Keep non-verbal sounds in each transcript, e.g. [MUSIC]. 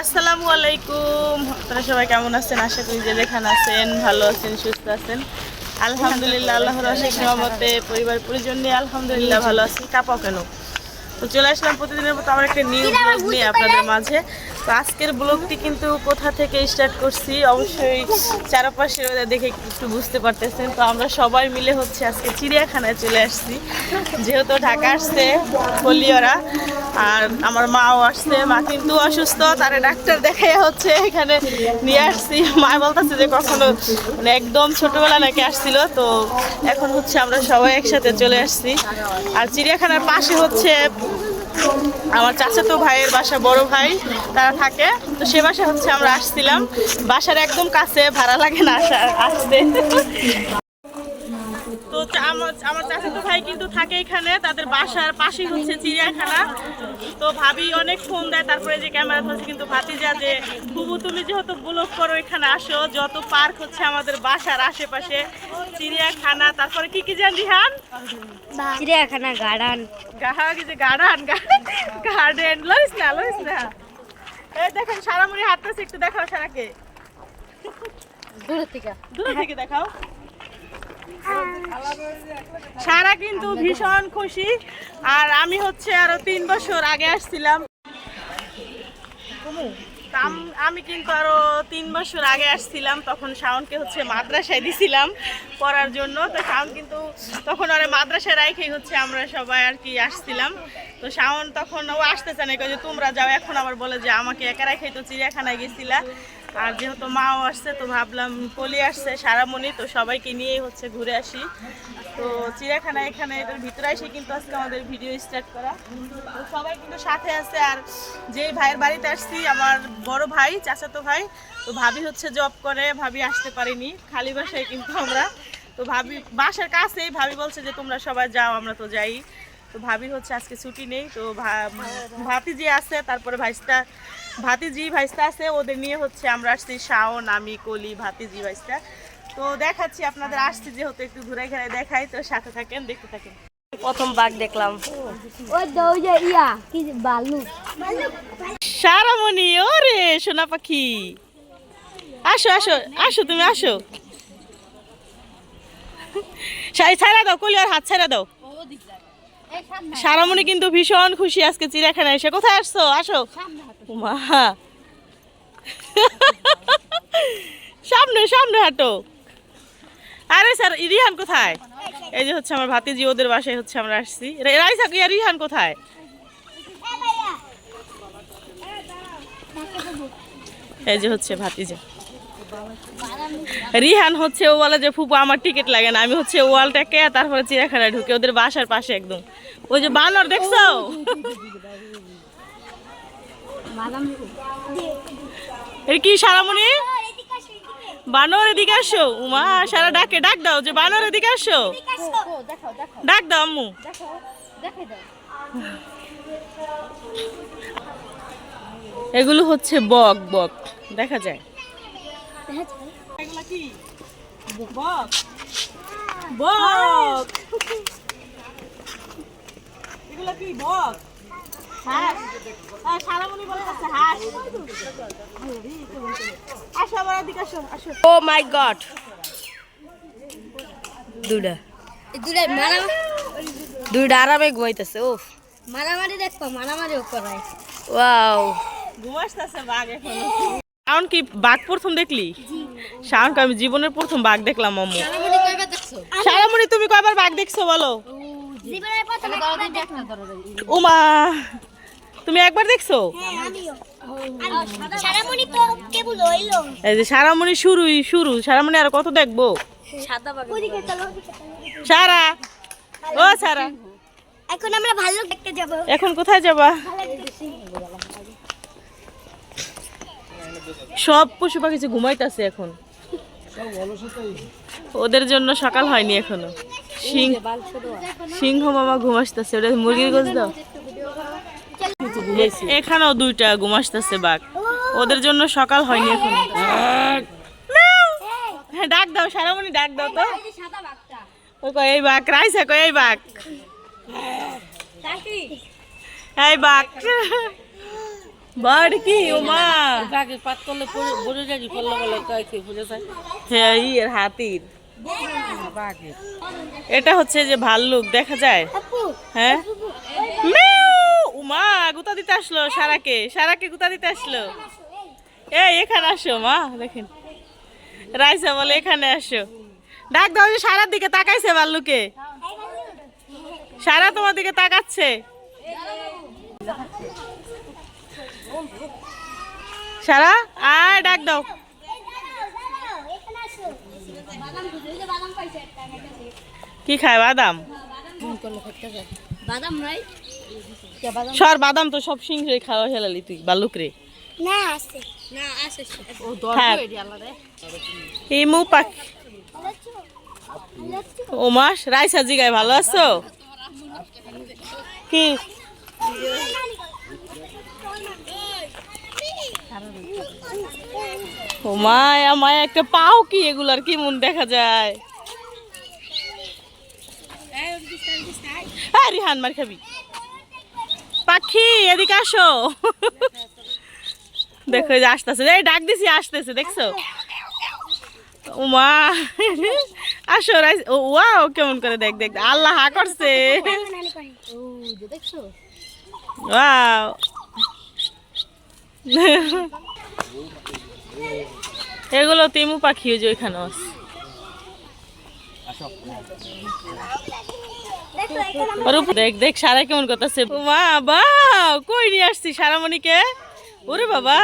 আসসালামু আলাইকুম। আপনারা সবাই কেমন আছেন? আশা করি যে যেখানে আছেন, ভালো আছেন, সুস্থ আছেন। আলহামদুলিল্লাহ, আল্লাহর রহমতে পরিবার, পরিজন নিয়ে আলহামদুলিল্লাহ ভালো আছি। কাপাও কেন? তো চলে আসলাম প্রতিদিনের মতো আমার একটা নিউ ব্লগ নিয়ে আপনাদের মাঝে। তো আজকের ব্লগটি কিন্তু কোথা থেকে স্টার্ট করছি? অবশ্যই চারপাশে দেখে একটু বুঝতে পারতেছেন। তো আমরা সবাই মিলে হচ্ছে আজকে চিড়িয়াখানায় চলে আসছি। যেহেতু ঢাকা আসছে হলিওরা, আর আমার মাও আসছে, মা কিন্তু অসুস্থ, তারে ডাক্তার দেখাই হচ্ছে এখানে নিয়ে আসছি। মা বলতেছে যে কখনো মানে একদম ছোটবেলা নাকি আসছিল, তো এখন হচ্ছে আমরা সবাই একসাথে চলে আসছি। আর চিড়িয়াখানার পাশে হচ্ছে আমার চাচাতো ভাইয়ের বাসা, বড় ভাই, তারা থাকে। তো সে বাসা হচ্ছে আমরা আসছিলাম। বাসার একদম কাছে, ভাড়া লাগে না আসা আসতে। তো আমার আমার চাচাতো ভাই কিন্তু থাকে এখানে তাদের বাসার পাশেই হচ্ছে চিড়িয়াখানা। তো ভাবি অনেক ফোন দেয় তারপরে যে ক্যামেরা ধরছে কিন্তু ভাতিজা যে বুবু তুমি যেহেতু ব্লগ করো এখানে আসো যত পার্ক হচ্ছে আমাদের বাসার আশেপাশে চিড়িয়াখানা তারপরে কি কি জান রিহান? চিড়িয়াখানা গার্ডেন। গাহা কি যে গার্ডেন গার্ডেন লইস না লইস না। এই দেখেন সারামুড়ি হাঁটতেছে একটু দেখাও সারাকে। দূর থেকে দূর থেকে দেখাও। সারা কিন্তু ভীষণ খুশি। আর আমি হচ্ছে আরও তিন বছর আগে আসছিলাম। আমি কিন্তু আরও তিন বছর আগে আসছিলাম, তখন শাওনকে হচ্ছে মাদ্রাসায় দিছিলাম পড়ার জন্য। তো শাওন কিন্তু তখন আরে মাদ্রাসায় রাইখেই হচ্ছে আমরা সবাই আর কি আসছিলাম। তো শাওন তখন ও আসতে চায় না, কয় যে তোমরা যাও, এখন আবার বলে যে আমাকে একা রাখাই তো চিড়িয়াখানায় গেছিলা। আর যেহেতু মাও আসছে, তো ভাবলাম কলি আসছে, সারামণি, তো সবাইকে নিয়েই হচ্ছে ঘুরে আসি। তো চিড়িয়াখানা এখানে, এটার ভিতরে এসে কিন্তু আজকে আমাদের ভিডিও স্টার্ট করা। তো সবাই কিন্তু সাথে আছে, আর যেই ভাইয়ের বাড়িতে আসছি, আমার বড় ভাই, চাচাতো ভাই, তো ভাবি হচ্ছে জব করে, ভাবি আসতে পারিনি, খালি বাসায় কিন্তু আমরা। তো ভাবি, বাসার কাছেই ভাবি বলছে যে, তোমরা সবাই যাও, আমরা তো যাই। তো ভাবি হচ্ছে আজকে ছুটি নেই, তো ভা- যে আছে, তারপরে ভাইস্তা ভাতিজি ভাইস্তা আছে ওদের নিয়ে হচ্ছে আমরা আসছি শাওন আমি কলি ভাতিজি ভাইস্তা। তো দেখাচ্ছি আপনাদের আসছি যেহেতু একটু ঘুরে ঘুরে দেখাই তো সাথে থাকেন দেখতে থাকেন। প্রথম বাঘ দেখলাম। ইয়া সারামণি ওরে সোনা পাখি। আসো আসো আসো তুমি আসো। সাই ছাড়া দাও কলি আর হাত ছাড়া দাও। সারামণি কিন্তু ভীষণ খুশি আজকে চিড়িয়াখানায় এসে। কোথায় আসছো? আসো। মা সামনে সামনে হাঁটো। আরে স্যার, রিহান কোথায়? এই যে হচ্ছে আমার ভাতিজি, ওদের বাসায় হচ্ছে আমরা আসছি। রাইসা কি রিহান কোথায়? এই যে হচ্ছে ভাতিজা। রিহান হচ্ছে, ও বলে যে, ফুপু, আমার টিকিট লাগে না। আমি হচ্ছে ওয়ালটাকে তারপরে চিড়িয়াখানায় ঢুকে, ওদের বাসার পাশে একদম। ওই যে বানর, দেখছ? কি, সারামণি? বানর, এদিকে আসো। উমা, সারা ডাকে, ডাক দাও যে, বানর, এদিকে আসো। ডাক দাও, আম্মু। এগুলো হচ্ছে বক বক। দেখা যায়। এগুলা কি বক বক এগুলা কি বক হাঁস সারামণি বলে আছে হাঁস আসো আবার এদিকে আসো আসো ও মাই গড। দুইটা। দূরে মারা দুইটা আরামে ঘুমাইতেছে ও মারামারি দেখব মারামারিও করায়। ওয়াও। বাঘ এখনও। শাওন কি বাঘ প্রথম দেখলি? শাওনকে আমি জীবনের প্রথম বাঘ দেখলাম মাম্মু। মারামারি সারামণি তুমি কয়বার বাঘ দেখছ বলো? উমা তুমি একবার দেখছ? এই যে সারামণি শুরুই শুরু। সারামণি আর কত দেখব? সারা। ও সারা। এখন আমরা ভালো দেখতে যাব। এখন কোথায় যাবা? সব পশু পাখি ঘুমাইতেছে এখন। ওদের জন্য সকাল হয়নি এখনও। সিংহ মামা ঘুমাসতেছে ওটা মুরগির গোছ দাও। এখানেও দুইটা ঘুমাসতেছে বাঘ। ওদের জন্য সকাল হয়নি এখনও। হ্যাঁ ডাক দাও, সারামণি, ডাক দাও তো। ও কয়, এই বাঘ রাইসা কয়, এই বাঘ। এই বাঘ। ও মা? পাত করলে বলে কয়েছে বুঝে যায়? হ্যাঁ ইয়ের হাতির। বাঘের এটা হচ্ছে যে ভাল্লুক দেখা যায়? হ্যাঁ? উমা গুতা দিতে আসলো সারাকে। সারাকে গুতা দিতে আসলো। এই এখানে আসো মা দেখেন। রাইসা বলে এখানে আসো। ডাক দাও যে সারার দিকে তাকাইছে ভাল্লুকে। সারা তোমার দিকে তাকাচ্ছে। সারা আয় ডাক দাও। কি খায় বাদাম? সর, বাদাম তো সব সিংহে খাওয়া হেলালি তুই ভাল্লুক রে। না আছে থাক এই মু ও জিগায় ভালো আছো? কি? ও মায়া মায়া একটা পাও কি এগুলার? কি মন দেখা যায়? হ্যাঁ রিহান মার খাবি। পাখি এদিকে আসো। দেখো যে আসতেছে। এই ডাক দিছি আসতেছে দেখছ? উমা আসো রাইস। ও ওয়াও কেমন করে দেখ দেখ আল্লাহ হা করছে। দেখছ? ওয়াও। [LAUGHS] এগুলো তিমু পাখি, ওই যে ওইখানে দেখ দেখ, সারা কেমন করতেছে। মা, বা, কই নিয়ে আসছি সারামণিকে? ওরে বাবা।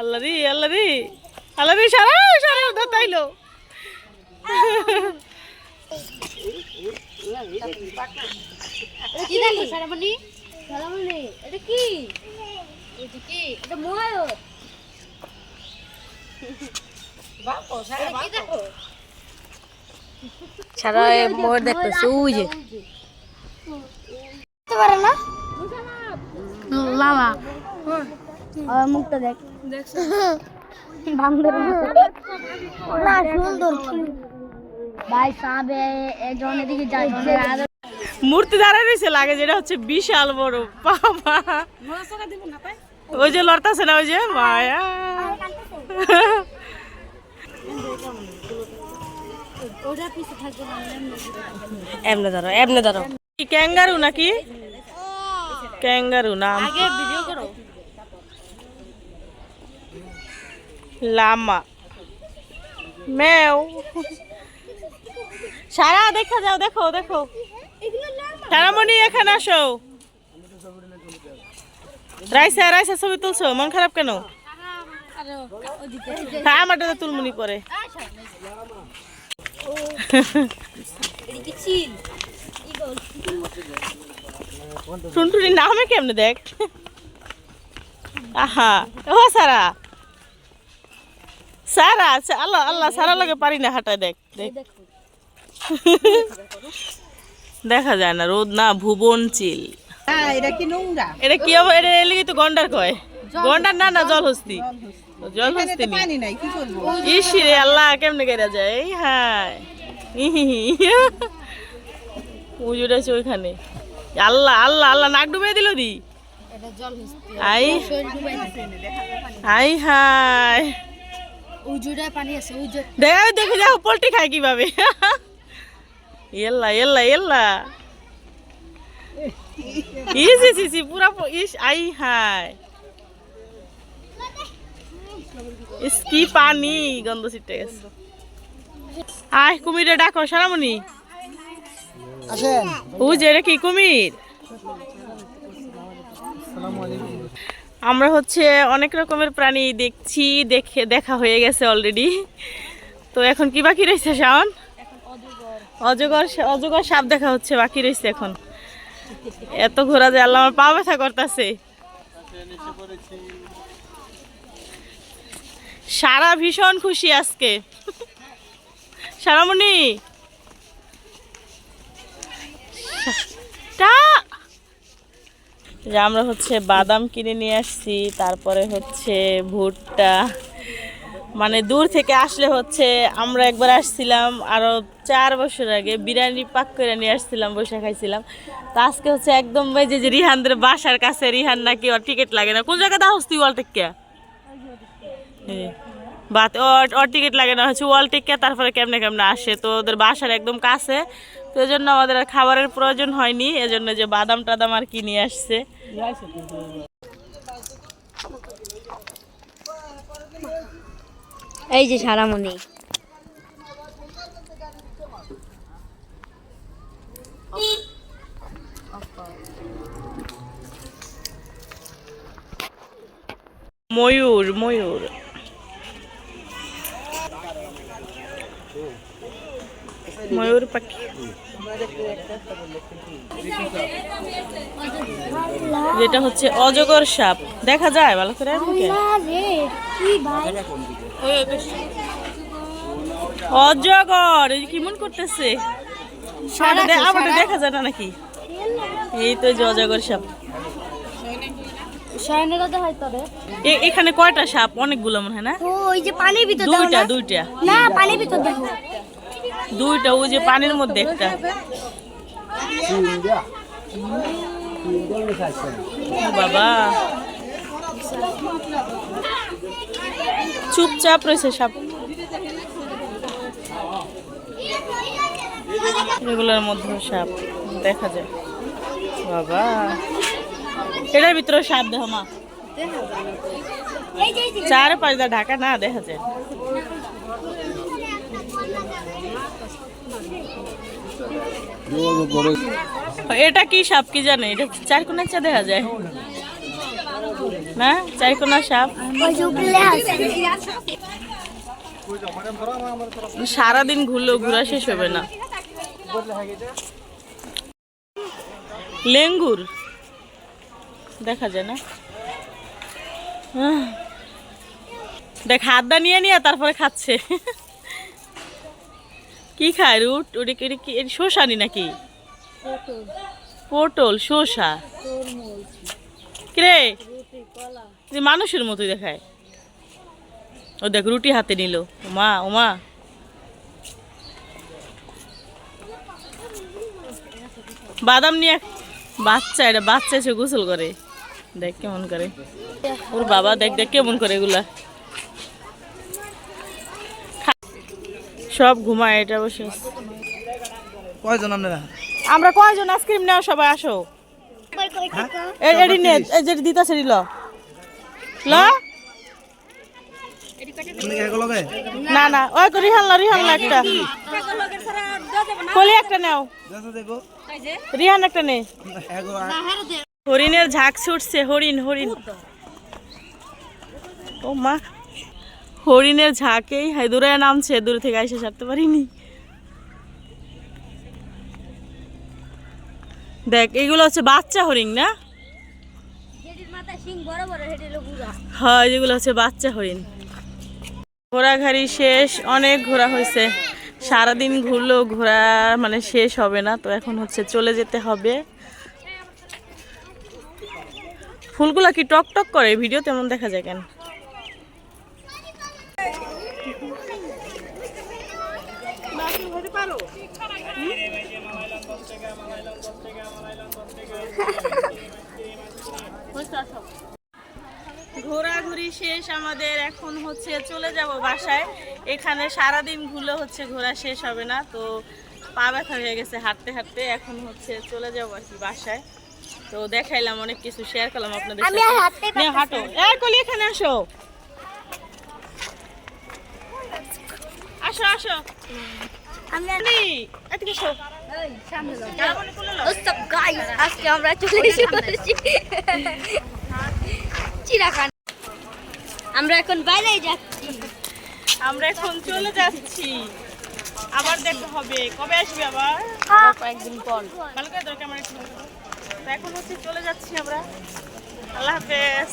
আল্লাহ রে আল্লাহ রে আল্লাহ রে সারা সারা তাইলো। কি দেখো সারামণি? সারামণি এটা কি? এটা কি? এটা ময়ূর এটা কি দেখো? সারা মোর দেখতেছে ওই যে। পারে না? আর মুখটা দেখ। দেখছ? বান্দরের না সুন্দর ভাই সাবে একজন এদিকে যায়। মূর্তি দাঁড়ায় রয়েছে, লাগে যেটা হচ্ছে বিশাল বড়, বাবা। ওই যে লড়তাছে না, ওই যে? মায়া। নাকি? লামা। মেও সারা, দেখা যাও, দেখো দেখো। তারামণি, এখানে আসো। রাইসা রাইসা, ছবি তুলছো? মন খারাপ কেন? হ্যাঁ আমারটা তো তুলমুনি পরে। টুনটুনি নামে কেমনে দেখ? আহা, ও সারা। সারা আল্লাহ আল্লাহ সারা লাগে পারি না, হাঁটায় দেখ দেখ। দেখা যায় না রোদ না ভুবন চিল। এটা কি নোংরা? এটা কি হবে এটা এলিগে তো গন্ডার কয়। গন্ডার না না জল হস্তি। জল হস্তি পানি নাই কি করব ইসি রে আল্লাহ কেমনে কেরা যায়? এই হাই উজুটা আছে ওইখানে। আল্লাহ আল্লাহ আল্লাহ নাক ডুবে দিল দি। আই। আই হাই উজুরে পানি আছে উজুর দেখে দেখে পোল্ট্রি খায় কীভাবে? এল্লা এল্লা এল্লা ইস ইস পুরা ইস আই হাই ইস কি পানি গন্ধ ছিটে গেছে আয় কুমিরে ডাকো সারামণি আসেন ও যে কি কুমির আমরা হচ্ছে অনেক রকমের প্রাণী দেখছি, দেখে দেখা হয়ে গেছে অলরেডি তো এখন কি বাকি রয়েছে, শাওন? অজগর অজগর সাপ দেখা হচ্ছে, বাকি রয়েছে এখন। এত ঘোরা যায়, আল্লাহ আমার পা ব্যথা করতেছে। সারা ভীষণ খুশি আজকে। সারামণি! যে আমরা হচ্ছে বাদাম কিনে নিয়ে আসছি, তারপরে হচ্ছে ভুট্টা। মানে দূর থেকে আসলে হচ্ছে, আমরা একবার আসছিলাম আরও চার বছর আগে বিরিয়ানি পাক করে নিয়ে আসছিলাম, বসে খাইছিলাম। তো আজকে হচ্ছে একদম ওই যে রিহানদের বাসার কাছে, রিহান নাকি ওর টিকিট লাগে না। কোন জায়গায় দাও তুই ওয়াল টিকিয়া বাত, ওর টিকিট লাগে না, হচ্ছে ওয়াল টিকিয়া তারপরে কেমনে কেমনে আসে। তো ওদের বাসার একদম কাছে, তো এই জন্য আমাদের খাবারের প্রয়োজন হয়নি, এজন্য যে বাদাম টাদাম আর কি নিয়ে আসছে। এই যে সারামণি। ময়ূর ময়ূর। ময়ূর পাখি। যেটা হচ্ছে অজগর সাপ। দেখা যায় ভালো করে অজগর এই কি মন করতেছে? আমারটা দেখা যায় না নাকি? এই তো অজগর সাপ। এখানে কয়টা সাপ? অনেকগুলো মনে হয় না? ওই যে পানির ভিতর দুইটা দুইটা। না পানির ভিতর দেখো দুইটা ওই যে পানির মধ্যে একটা। বাবা। চুপচাপ রয়েছে সাপ। এগুলোর মধ্যে সাপ। দেখা যায় বাবা। এটার ভিতরে সাপ, দেখো মা। চার পাঁচ দা ঢাকা না, দেখা যায় এটা কি সাপ, কি জানে? এটা চার কোনা চা দেখা যায়। না? চার কোনা সাপ? সারাদিন ঘুরলেও ঘোরা শেষ হবে না। লেঙ্গুর। দেখা যায় না। দেখ, হাত দা নিয়ে নিয়ে তারপরে খাচ্ছে। কি খায় রুট? ওটা কি এটা শোষানি নাকি? পটল শসা কিরে? মানুষের মতোই দেখায়। ও দেখ, রুটি হাতে নিল। ওমা ওমা। বাদাম নিয়ে বাচ্চা এটা বাচ্চা এসে গোসল করে। দেখ কেমন করে। ওর বাবা দেখ দেখ কেমন করে এগুলা। সব ঘুমায় এটা বসে। কয়জন আপনারা? আমরা কয়জন আইসক্রিম নেওয়া সবাই আসো। এ- এডি নে এই যে দিতাছে ল। ল? না না ওই তো রিহান লা রিহান লা একটা। কলি একটা নাও। রিহান একটা নে। হরিণের ঝাঁক ছুটছে হরিণ হরিণ। ও মা হরিণের ঝাঁকেই হাই দূরে নামছে দূর থেকে এসে সারতে পারিনি। দেখ এগুলো হচ্ছে বাচ্চা হরিণ না? হেডির মাথা সিং বড় বড় হেডি লোকুরা হয় যেগুলো হচ্ছে বাচ্চা হরিণ। ঘোরাঘাড়ি শেষ, অনেক ঘোরা হয়েছে। সারাদিন ঘুরলেও ঘোরা মানে শেষ হবে না, তো এখন হচ্ছে চলে যেতে হবে। ফুলগুলা কি টক টক করে? ভিডিও তেমন দেখা যায় কেন? ঘোরাঘুরি শেষ আমাদের এখন হচ্ছে চলে যাব বাসায়। এখানে সারাদিন ঘুরলে হচ্ছে ঘোরা শেষ হবে না তো পা ব্যথা হয়ে গেছে হাঁটতে হাঁটতে এখন হচ্ছে চলে যাব আর কি বাসায়। তো দেখাইলাম অনেক কিছু শেয়ার করলাম আপনাদের সাথে। হাঁটো। এই কলি এখানে আসো। আসো আসো। এসো। আজকে আমরা চলে এসেছি চিরাখান আমরা এখন বাইরে যাচ্ছি। আমরা এখন চলে যাচ্ছি। আবার দেখা হবে। কবে আসবে আবার? কয়েকদিন পর। ভালো করে দরকার আমার একটু তো এখন হচ্ছে চলে যাচ্ছি আমরা। আল্লাহ হাফেজ।